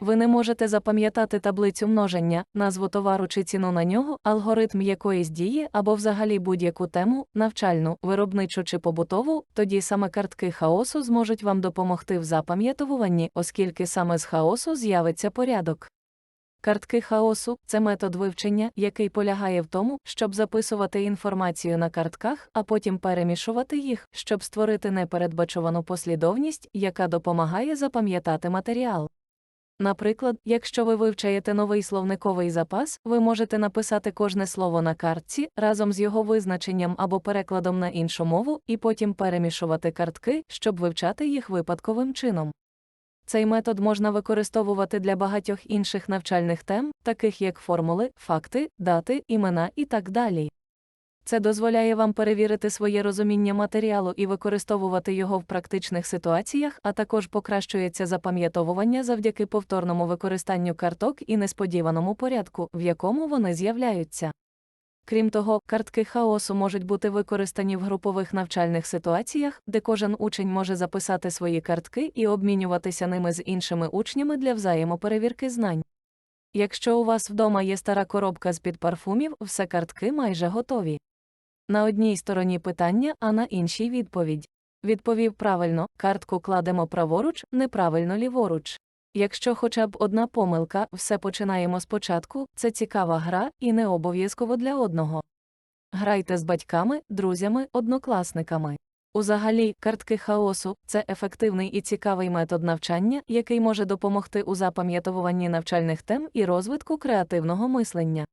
Ви не можете запам'ятати таблицю множення, назву товару чи ціну на нього, алгоритм якоїсь дії або взагалі будь-яку тему, навчальну, виробничу чи побутову, тоді саме картки хаосу зможуть вам допомогти в запам'ятовуванні, оскільки саме з хаосу з'явиться порядок. Картки хаосу це метод вивчення, який полягає в тому, щоб записувати інформацію на картках, а потім перемішувати їх, щоб створити непередбачувану послідовність, яка допомагає запам'ятати матеріал. Наприклад, якщо ви вивчаєте новий словниковий запас, ви можете написати кожне слово на картці разом з його визначенням або перекладом на іншу мову, і потім перемішувати картки, щоб вивчати їх випадковим чином. Цей метод можна використовувати для багатьох інших навчальних тем, таких як формули, факти, дати, імена і так далі. Це дозволяє вам перевірити своє розуміння матеріалу і використовувати його в практичних ситуаціях, а також покращується запам'ятовування завдяки повторному використанню карток і несподіваному порядку, в якому вони з'являються. Крім того, картки хаосу можуть бути використані в групових навчальних ситуаціях, де кожен учень може записати свої картки і обмінюватися ними з іншими учнями для взаємоперевірки знань. Якщо у вас вдома є стара коробка з-під парфумів, все картки майже готові. На одній стороні питання, а на іншій відповідь. Відповів правильно, картку кладемо праворуч, неправильно ліворуч. Якщо хоча б одна помилка, все починаємо спочатку, це цікава гра і не обов'язково для одного. Грайте з батьками, друзями, однокласниками. Узагалі, картки хаосу це ефективний і цікавий метод навчання, який може допомогти у запам'ятовуванні навчальних тем і розвитку креативного мислення.